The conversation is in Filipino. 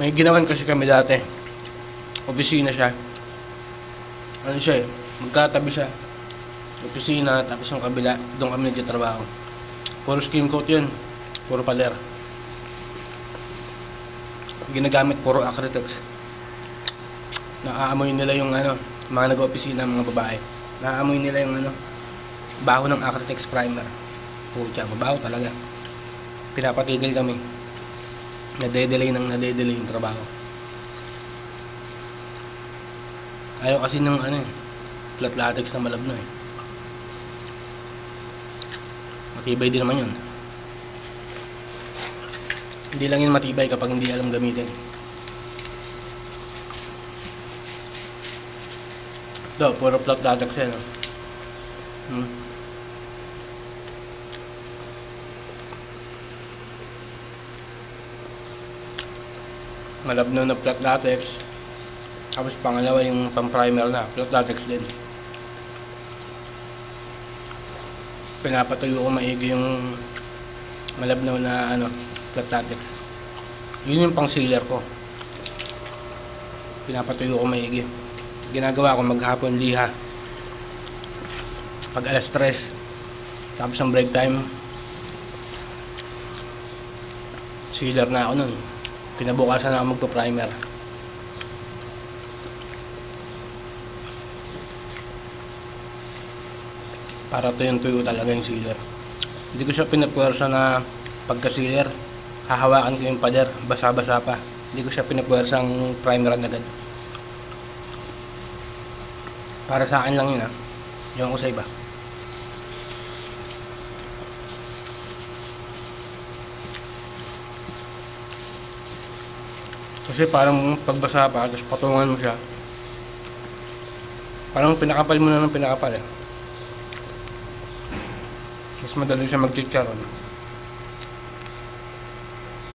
May ginawan kasi kami dati. Opisina siya. Ano siya eh, magkatabi siya. Opisina, tapos yung kabila, doon kami nagtatrabaho. Puro skim coat yun. Puro paler. Ginagamit puro Acritex. Naaamoy nila yung ano, mga nag-opisina, mga babae. Naaamoy nila yung ano, baho ng Acritex primer. Pucha, mabaho talaga. Pinapatigil kami. Nade-delay ng nade-delay yung trabaho. Ayaw kasi ng ano eh, flat latex na malabno eh. Matibay din naman yun. Hindi lang yun matibay kapag hindi alam gamitin. Ito, puro flat latex yan. Oh. Hmm. Malabno na flat latex. Tapos pangalawa yung pang-primer na, flat latex din. Pinapatuyo ko maigi yung malabnaw na ano, flat latex. Yun yung pang sealer ko. Pinapatuyo ko maigi. Ginagawa ko maghapon liha. Pag alas 3, tapos ang break time, sealer na ako nun. Pinabukasan na ako magpa-primer. para tuyong-tuyo talaga yung sealer. Hindi ko siya pinapwersa na pagka-sealer, hahawakan ko yung pader, basa-basa pa. Hindi ko siya pinapwersa ang primer agad. Para sa akin lang yun ha. Yung ko sa iba. Kasi parang pagbasa pa, tapos patungan mo siya. Parang pinakapal mo na ng pinakapal eh. Mas madali siya mag-chicharon.